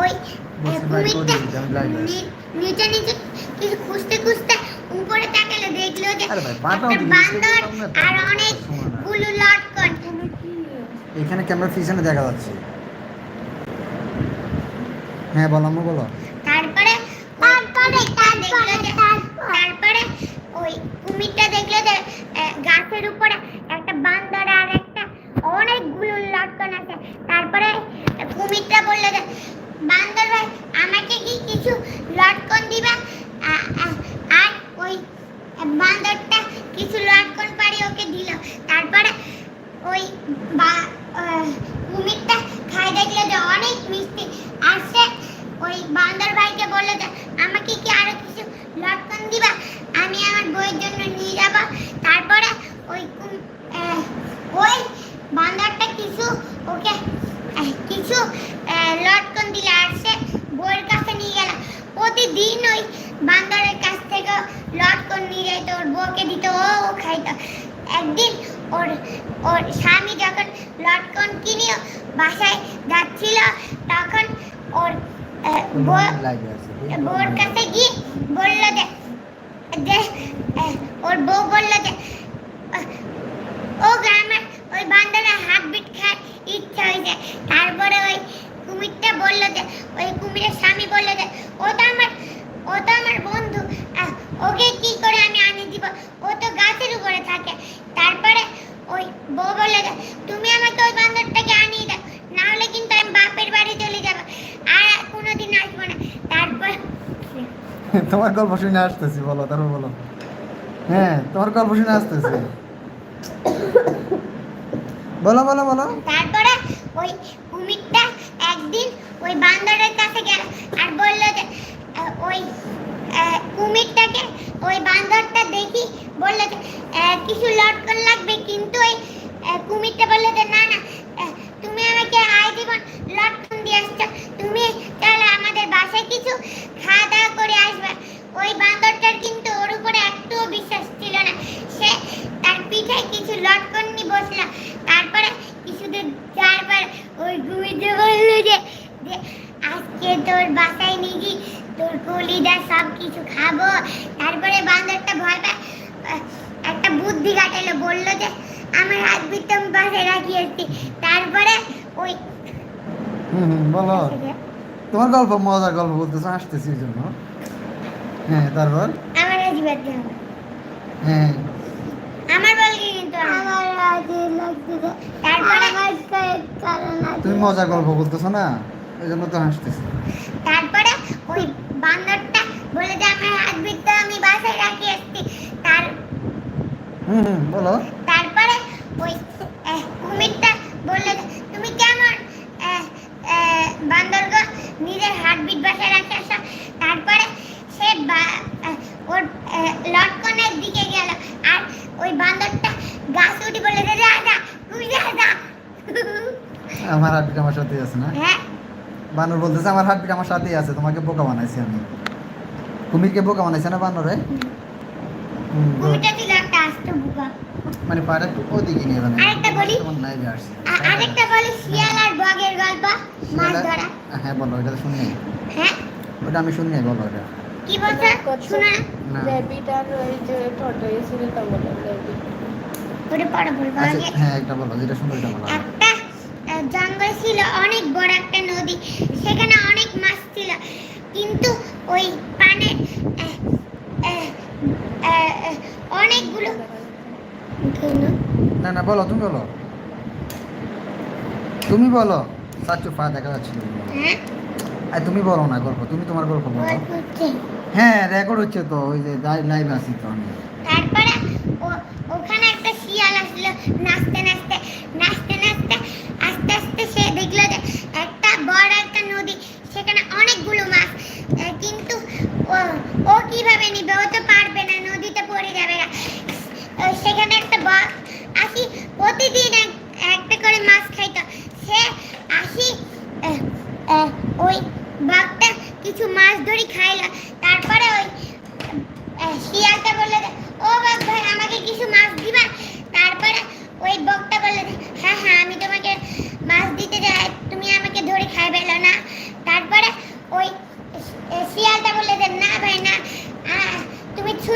ওই নিচে নিচে কিছু খুঁজতে খুঁজতে উপরে তাকালে দেখল যে বান্দর আর অনেকগুলো লটকন এখানে ক্যামেরা পিছনে দেখা যাচ্ছে। হ্যাঁ বলো আম্মু বলো। তারপরে তারপরে তারপরে ওই কুমিরটা দেখল যে গাছের উপরে একটা বান্দর আর একটা অনেকগুলো লটকন আছে। তারপরে কুমিরটা বলল যে বান্দর ভাই, আমাকে কি কিছু লটকন দিবা? আর ওই বান্দরটা কিছু লটকন পাড়ি ওকে দিল। তারপরে ওই বা কুমিরটা খাই দেখল যে অনেক মিষ্টি। আর সে ওই বান্দর ভাইকে বলল যে, আমাকে কি আরও কিছু লটকন দিবা? আমি আমার বইয়ের জন্য নিয়ে যাব। তারপরে ওই ওই বান্দরটা কিছু ওকে আহ, কিছু আহ, লটকন দিলে আর সে বইয়ের কাছে নিয়ে গেল প্রতিদিন ওই বান্দরের কাছ থেকে লটকন নিয়ে যেত ওর বউকে দিত ও খাইতো। একদিন ওর ওর স্বামী যখন লটকন কিনে বাসায় যাচ্ছিল তখন ওর বউর কাছে গিয়ে বলল যে যে ওর বউ বলল যে ও গ্রামের ওই বান্দরের হাত বিট খায় ইচ্ছা হয়েছে। তারপরে ওই কুমিরটা বলল যে ওই কুমিরের স্বামী বলল যে ও তো আমার ও তো আমার বন্ধু। ওকে কি করে আমি আনি দিব? ও তো গাছের উপরে থাকে। তারপরে ওই বউ বলল যে তুমি আমাকে ওই বান্দরটাকে আনিয়ে দাও। না হলে কিন্তু আমি বাপের বাড়ি চলে যাব। আর কোনোদিন আসব না। তারপর তোমার গল্প শুনে আসতেছি বলো তারপর বলো। হ্যাঁ তোমার গল্প শুনে আসতেছি। বলো বলো বলো। তারপরে ওই কুমিরটা একদিন ওই বান্দরের কাছে গেল আর বলল যে ওই কুমিরটাকে, ওই বান্দরটা দেখি বলল কিছু লটকন লাগবে, কিন্তু ওই কুমিরটা বলল যে, না না তুমি আমাকে আয় জীবন লটকন দিয়ে আসছো। তুমি তাহলে আমাদের বাসায় কিছু খাওয়া দাওয়া করে আসবে। ওই বান্দরটার কিন্তু ওর উপরে একটুও বিশ্বাস ছিল না। সে তার পিঠে কিছু লটকন নিয়ে বসল তারপরে কিছুদিন যাওয়ার পর ওই ঘুমিতে বলল যে যে আজকে তোর বাসায় নিয়ে গিয়ে তোর কলিদা সব কিছু খাব। তারপরে বান্দরটা ভয় পায় একটা বুদ্ধি কাটালো বলল যে আমার হাত বিতম পাশে রাখি আসছি তারপরে ওই হুম বলো। তোমার গল্প মজার গল্প বলতেছো আসতেছি এই জন্য। হ্যাঁ তারপর? আমার বাদ হ্যাঁ। আমার কিন্তু তারপরে তুমি মজার গল্প বলতেছো না এই জন্য তো হাসতেছি তারপরে ওই বান্দরটা বলে যে আমার হাত বিত্ত আমি বাসায় রাখি আসছি। তার হুম হুম বলো। তারপরে ওই কুমিরটা বলল তুমি কেমন? আহ, নিজের হার্টবিট বাসায় রাখে আসো। তারপরে সে ওর লটকনের দিকে গেল। আর ওই বান্দরটা গাছ উঠে বলে যে যা যা তুই যা যা। আমার হার্টবিট আমার আছে না? হ্যাঁ। বানর বলতেছে আমার হার্টবিট আমার সাথেই আছে তোমাকে বোকা বানাইছি আমি। কুমিরকে বোকা বানাইছে না বানরে মানে পারে ওদিকে নিয়ে যাবে আরেকটা বলি? আরেকটা বলি শিয়াল আর বগের গল্প মাছ ধরা। হ্যাঁ বলো এটা তো শুনি হ্যাঁ? ওটা আমি শুনি বলো এটা। কি বলছো? শোনা না। র্যাবিট আর ওই যে টর্টয়েস এটা বলে র্যাবিট ওটা পরে বলব আগে। হ্যাঁ একটা বলো যেটা শুনবে এটা বলো। একটা জঙ্গল ছিল অনেক বড় একটা নদী সেখানে অনেক মাছ ছিল কিন্তু ওই পানে আহ, আহ, আহ, আহ, অনেকগুলো না। না বলো তুমি বলো। তুমি বলো। পা দেখা। হ্যাঁ? আর তুমি বলো না গল্প তুমি তোমার গল্প বলো। হ্যাঁ রেকর্ড হচ্ছে তো ওই যে লাইভ আছি তো আমি। তারপরে ওখানে একটা শিয়াল আসলো নাচতে নাচতে নাচতে নাচতে আস্তে আস্তে সে দেখল যে একটা বড় একটা নদী সেখানে অনেকগুলো মাছ। কিন্তু ও ও কীভাবে নিবে? ও তো পারবে না নদীতে পড়ে যাবে না। সেখানে আসি, প্রতিদিন একটা করে মাছ খাইত সে আসি ওই বাঘটা কিছু মাছ ধরি খাইল। তারপরে ওই শিয়ালটা বলল ও বাঘ ভাই, আমাকে কিছু মাছ দিবা? তারপরে ওই বকটা বলল হ্যাঁ